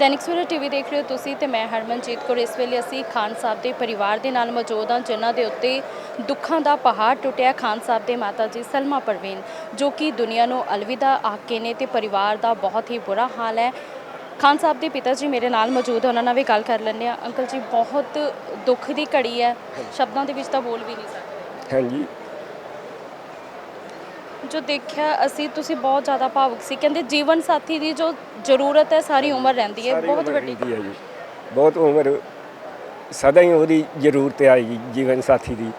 Dainik Savera TV ਦੇਖ ਰਹੇ ਹੋ ਤੁਸੀਂ ਤੇ ਮੈਂ ਹਰਮਨਜੀਤ ਕੌਰ। ਇਸ ਵੇਲੇ ਅਸੀਂ ਖਾਨ ਸਾਹਿਬ ਦੇ ਪਰਿਵਾਰ ਦੇ ਨਾਲ ਮੌਜੂਦ ਹਾਂ ਜਿਨ੍ਹਾਂ ਦੇ ਉੱਤੇ ਦੁੱਖਾਂ ਦਾ ਪਹਾੜ ਟੁੱਟਿਆ। ਖਾਨ ਸਾਹਿਬ ਦੇ ਮਾਤਾ ਜੀ ਸਲਮਾ ਪਰਵੀਨ ਜੋ ਕਿ ਦੁਨੀਆ ਨੂੰ ਅਲਵਿਦਾ ਆਕੇ ਨੇ ਤੇ ਪਰਿਵਾਰ ਦਾ ਬਹੁਤ ਹੀ ਬੁਰਾ ਹਾਲ ਹੈ। ਖਾਨ ਸਾਹਿਬ ਦੇ ਪਿਤਾ ਜੀ ਮੇਰੇ ਨਾਲ ਮੌਜੂਦ ਉਹਨਾਂ ਨਾਲ ਵੀ ਗੱਲ ਕਰ ਲੈਂਦੇ ਆ ਅੰਕਲ ਜੀ ਬਹੁਤ ਦੁੱਖ ਦੀ ਘੜੀ ਹੈ। ਸ਼ਬਦਾਂ ਦੇ ਵਿੱਚ ਤਾਂ ਬੋਲ ਵੀ ਨਹੀਂ ਸਕਦੇ। ਹਾਂਜੀ। ਜੋ ਦੇਖਿਆ ਅਸੀਂ ਤੁਸੀਂ ਬਹੁਤ ਜ਼ਿਆਦਾ ਭਾਵੁਕ ਸੀ। ਕਹਿੰਦੇ ਜੀਵਨ ਸਾਥੀ ਦੀ ਜੋ ਜ਼ਰੂਰਤ ਹੈ ਸਾਰੀ ਉਮਰ ਰਹਿੰਦੀ ਹੈ। ਸਾਰੀ ਬਹੁਤ ਉਮਰ ਵੱਡੀ ਰਹਿੰਦੀ ਹੈ ਜੀ। ਬਹੁਤ ਉਮਰ ਸਦਾ ਹੀ ਉਹਦੀ ਜ਼ਰੂਰਤ ਆਈ ਜੀਵਨ ਸਾਥੀ ਦੀ।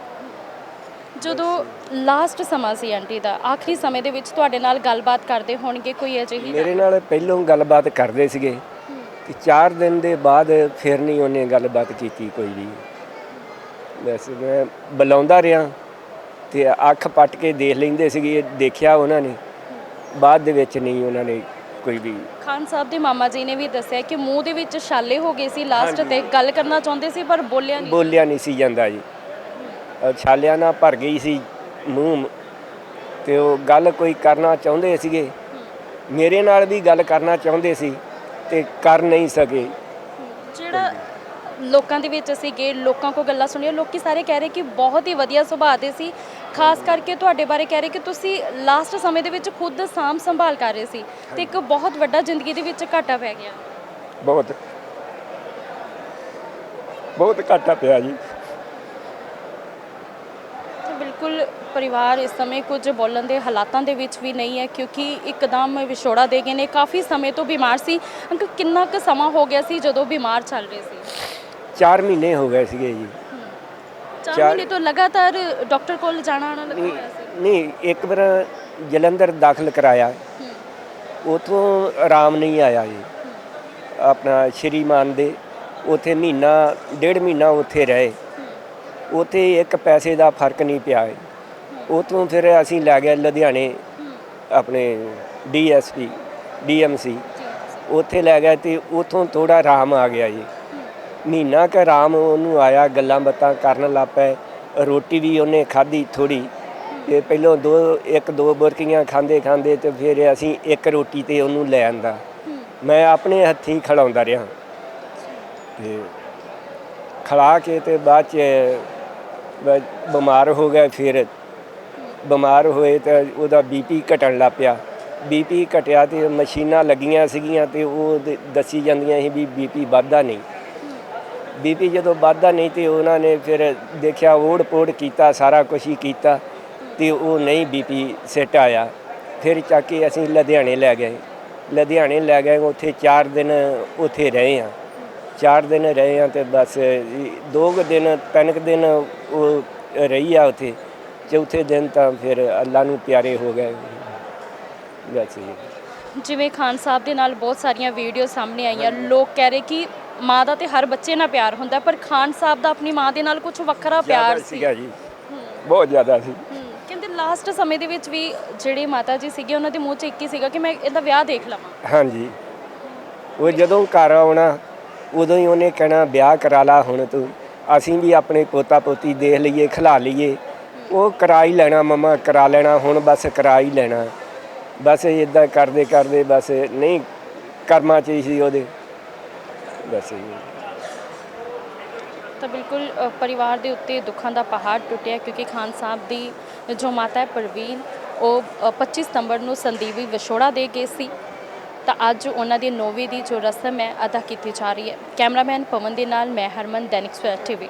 ਜਦੋਂ ਲਾਸਟ ਸਮਾਂ ਸੀ ਆਂਟੀ ਦਾ ਆਖਰੀ ਸਮੇਂ ਦੇ ਵਿੱਚ ਤੁਹਾਡੇ ਨਾਲ ਗੱਲਬਾਤ ਕਰਦੇ ਹੋਣਗੇ ਕੋਈ ਅਜਿਹੀ ਮੇਰੇ ਨਾਲ ਪਹਿਲੋਂ ਗੱਲਬਾਤ ਕਰਦੇ ਸੀਗੇ। ਤੇ 4 ਦਿਨ ਦੇ ਬਾਅਦ ਫਿਰ ਨਹੀਂ ਉਹਨੇ ਗੱਲਬਾਤ ਕੀਤੀ ਕੋਈ ਵੀ। ਬਸ ਮੈਂ ਬੁਲਾਉਂਦਾ ਰਿਹਾ। ਤੇ ਅੱਖ ਪੱਟ ਕੇ ਦੇਖ ਲੈਂਦੇ ਸੀਗੇ ਦੇਖਿਆ ਉਹਨਾਂ ਨੇ। ਬਾਅਦ ਦੇ ਵਿੱਚ ਨਹੀਂ ਉਹਨਾਂ ਨੇ ਕੋਈ ਵੀ। ਖਾਨ ਸਾਹਿਬ ਦੇ ਮਾਮਾ ਜੀ ਨੇ ਵੀ ਦੱਸਿਆ ਕਿ ਮੂੰਹ ਦੇ ਵਿੱਚ ਛਾਲੇ ਹੋ ਗਏ ਸੀ ਲਾਸਟ ਤੇ ਗੱਲ ਕਰਨਾ ਚਾਹੁੰਦੇ ਸੀ ਪਰ ਬੋਲਿਆ ਨਹੀਂ। ਬੋਲਿਆ ਨਹੀਂ ਸੀ ਜਾਂਦਾ ਜੀ। ਛਾਲਿਆਂ ਨਾਲ ਭਰ ਗਈ ਸੀ ਮੂੰਹ। ਤੇ ਉਹ ਗੱਲ ਕੋਈ ਕਰਨਾ ਚਾਹੁੰਦੇ ਸੀਗੇ। ਮੇਰੇ ਨਾਲ ਵੀ ਗੱਲ ਕਰਨਾ ਚਾਹੁੰਦੇ ਸੀ ਤੇ ਕਰ ਨਹੀਂ ਸਕੇ। ਜਿਹੜਾ ਲੋਕਾਂ ਦੇ ਵਿੱਚ ਅਸੀਂ ਗਏ ਲੋਕਾਂ ਕੋ ਗੱਲਾਂ ਸੁਣੀਆਂ ਲੋਕੀ ਸਾਰੇ ਕਹਿ ਰਹੇ ਕਿ ਬਹੁਤ ਹੀ ਵਧੀਆ ਸੁਭਾਅ ਦੇ ਸੀ। ਖਾਸ ਕਰਕੇ ਤੁਹਾਡੇ ਬਾਰੇ ਕਹਿ ਰਹੇ ਕਿ ਤੁਸੀਂ ਲਾਸਟ ਸਮੇਂ ਦੇ ਵਿੱਚ ਖੁਦ ਸਾਂਭ ਸੰਭਾਲ ਕਰ ਰਹੇ ਸੀ ਤੇ ਇੱਕ ਬਹੁਤ ਵੱਡਾ ਜ਼ਿੰਦਗੀ ਦੇ ਵਿੱਚ ਘਾਟਾ ਪੈ ਗਿਆ। ਬਹੁਤ। ਬਹੁਤ ਘਾਟਾ ਪਿਆ ਜੀ। ਬਿਲਕੁਲ ਪਰਿਵਾਰ ਇਸ ਸਮੇਂ ਕੁਝ ਬੋਲਣ ਦੇ ਹਾਲਾਤਾਂ ਦੇ ਵਿੱਚ ਵੀ ਨਹੀਂ ਹੈ ਕਿਉਂਕਿ ਇੱਕਦਮ ਵਿਛੋੜਾ ਦੇ ਗਏ ਨੇ। ਕਾਫੀ ਸਮੇਂ ਤੋਂ ਬਿਮਾਰ ਸੀ। ਕਿੰਨਾ ਕੁ ਸਮਾਂ ਹੋ ਗਿਆ ਸੀ ਜਦੋਂ ਬਿਮਾਰ ਚੱਲ ਰਹੇ ਸੀ? 4 ਮਹੀਨੇ ਹੋ ਗਏ ਸੀਗੇ ਜੀ। ਚਾਰ ਚਾਰ- ਮਹੀਨੇ ਤੋਂ ਲਗਾਤਾਰ ਡਾਕਟਰ ਕੋਲ ਜਾਣਾ ਆਉਣਾ ਲੱਗਾ ਨਹੀਂ ਹੋਇਆ ਸੀ। ਨਹੀਂ ਇੱਕ ਵਾਰ ਜਲੰਧਰ ਦਾਖਲ ਕਰਾਇਆ। ਹੂੰ, ਉਥੋਂ ਆਰਾਮ ਨਹੀਂ ਆਇਆ ਜੀ। ਆਪਣਾ ਸ਼੍ਰੀਮਾਨ ਦੇ ਉਥੇ ਮਹੀਨਾ ਡੇਢ ਮਹੀਨਾ ਉੱਥੇ ਰਹੇ। ਉਥੇ ਇੱਕ ਪੈਸੇ ਦਾ ਫ਼ਰਕ ਨਹੀਂ ਪਿਆ ਉਥੋਂ ਫਿਰ ਅਸੀਂ ਲੈ ਗਏ ਲੁਧਿਆਣੇ ਹੂੰ, ਆਪਣੇ ਡੀਐਸਪੀ ਡੀਐਮਸੀ ਜੀ, ਉੱਥੇ ਲੈ ਗਏ ਤੇ ਉਥੋਂ ਥੋੜਾ ਆਰਾਮ ਆ ਗਿਆ ਜੀ। ਮਹੀਨਾ ਕ ਆਰਾਮ ਉਹਨੂੰ ਆਇਆ, ਗੱਲਾਂ ਬਾਤਾਂ ਕਰਨ ਲੱਗ ਪਏ। ਰੋਟੀ ਵੀ ਉਹਨੇ ਖਾਧੀ ਥੋੜੀ ਤੇ ਪਹਿਲਾਂ ਦੋ, ਇੱਕ, ਦੋ ਬੁਰਕੀਆਂ ਖਾਂਦੇ ਖਾਂਦੇ ਤੇ ਫਿਰ ਅਸੀਂ ਇੱਕ ਰੋਟੀ ਤੇ ਉਹਨੂੰ ਲੈ ਆਂਦਾ। ਮੈਂ ਆਪਣੇ ਹੱਥੀਂ ਖਿਲਾਉਂਦਾ ਰਿਹਾ। ਤੇ ਖਿਲਾ ਕੇ ਤੇ ਬਾਅਦ ਚ ਬਿਮਾਰ ਹੋ ਗਿਆ ਫਿਰ। ਬਿਮਾਰ ਹੋਏ ਤੇ ਉਹਦਾ ਬੀਪੀ ਘਟਣ ਲੱਗ ਪਿਆ। ਬੀਪੀ ਘਟਿਆ ਤੇ ਮਸ਼ੀਨਾਂ ਲੱਗੀਆਂ ਸੀਗੀਆਂ ਤੇ ਉਹ ਦੱਸੀ ਜਾਂਦੀਆਂ ਸੀ ਵੀ ਬੀਪੀ ਵੱਧਦਾ ਨਹੀਂ। ਬੀਪੀ ਜਦੋਂ ਵੱਧਦਾ ਨਹੀਂ ਤੇ ਉਹਨਾਂ ਨੇ ਫਿਰ ਦੇਖਿਆ ਓੜ ਪੋੜ ਕੀਤਾ, ਸਾਰਾ ਕੁਝ ਹੀ ਕੀਤਾ ਤੇ ਉਹ ਨਹੀਂ ਬੀਪੀ ਸੈੱਟ ਆਇਆ। ਫਿਰ ਚੱਕ ਕੇ ਅਸੀਂ ਲੁਧਿਆਣੇ ਲੈ ਗਏ। ਲੁਧਿਆਣੇ ਲੈ ਗਏ, ਉੱਥੇ 4 ਦਿਨ ਉੱਥੇ ਰਹੇ ਆ 4 ਦਿਨ ਰਹੇ ਆ ਤੇ ਬਸ ਦੋ ਕੁ ਦਿਨ, ਤਿੰਨ ਕੁ ਦਿਨ ਉਹ ਰਹੀ ਆ ਉੱਥੇ। ਚੌਥੇ ਦਿਨ ਤਾਂ ਫਿਰ ਅੱਲਾ ਨੂੰ ਪਿਆਰੇ ਹੋ ਗਏ। ਬਸ ਜੀ। ਜਿਵੇਂ ਖਾਨ ਸਾਹਿਬ ਦੇ ਨਾਲ ਬਹੁਤ ਸਾਰੀਆਂ ਵੀਡੀਓ ਸਾਹਮਣੇ ਆਈਆਂ, ਲੋਕ ਕਹਿ ਰਹੇ ਕਿ ਮਾਂ ਦਾ ਤੇ ਹਰ ਬੱਚੇ ਨਾਲ ਪਿਆਰ ਹੁੰਦਾ ਪਰ ਖਾਨ ਸਾਹਿਬ ਦਾ ਆਪਣੀ ਮਾਂ ਦੇ ਨਾਲ ਕੁਝ ਵੱਖਰਾ ਪਿਆਰ ਜ਼ਿਆਦਾ ਸੀ। ਸੀਗਾ ਜੀ। ਬਹੁਤ ਜ਼ਿਆਦਾ ਸੀ। ਕਹਿੰਦੇ ਲਾਸਟ ਸਮੇਂ ਦੇ ਵਿੱਚ ਵੀ ਜਿਹੜੇ ਮਾਤਾ ਜੀ ਸੀਗੇ ਉਹਨਾਂ ਦੇ ਮੂੰਹ 'ਚ ਇੱਕ ਹੀ ਸੀਗਾ ਕਿ ਮੈਂ ਇਹਦਾ ਵਿਆਹ ਦੇਖ ਲਵਾਂ। ਹਾਂਜੀ। ਉਹ ਜਦੋਂ ਘਰ ਆਉਣਾ ਉਦੋਂ ਹੀ ਉਹਨੇ ਕਹਿਣਾ ਵਿਆਹ ਕਰਾ ਲਾ ਹੁਣ ਤੂੰ। ਅਸੀਂ ਵੀ ਆਪਣੇ ਪੋਤਾ ਪੋਤੀ ਦੇਖ ਲਈਏ ਖਿਲਾ ਲਈਏ। ਉਹ ਕਰਾ ਹੀ ਲੈਣਾ ਮਮਾ ਕਰਾ ਲੈਣਾ ਹੁਣ ਬਸ ਕਰਾ ਹੀ ਲੈਣਾ। ਬਸ ਇਦਾਂ ਕਰਦੇ ਕਰਦੇ ਬਸ ਨਹੀਂ ਕਰਮਾਂ ਚ ਹੀ ਸੀ ਉਹਦੇ। ਬਸ ਇਹ ਤਾਂ ਬਿਲਕੁਲ ਅ, ਪਰਿਵਾਰ ਦੇ ਉੱਤੇ ਦੁੱਖਾਂ ਦਾ ਪਹਾੜ ਟੁੱਟਿਆ ਕਿਉਂਕਿ ਖਾਨ ਸਾਹਿਬ ਦੀ ਜੋ ਮਾਤਾ ਹੈ ਪ੍ਰਵੀਨ ਉਹ ਅ, 25 ਸਤੰਬਰ ਨੂੰ ਸੰਦੀਵੀ ਵਿਛੋੜਾ ਦੇ ਗਏ ਸੀ। ਤਾਂ ਅੱਜ ਉਹਨਾਂ ਦੀ ਨੌਵੀਂ ਦੀ ਜੋ ਰਸਮ ਹੈ ਅਦਾ ਕੀਤੀ ਜਾ ਰਹੀ ਹੈ। ਕੈਮਰਾਮੈਨ ਪਵਨ ਦੇ ਨਾਲ ਮੈਂ ਹਰਮਨ ਦੈਨਿਕ ਸਵੇਰਾ ਟੀਵੀ।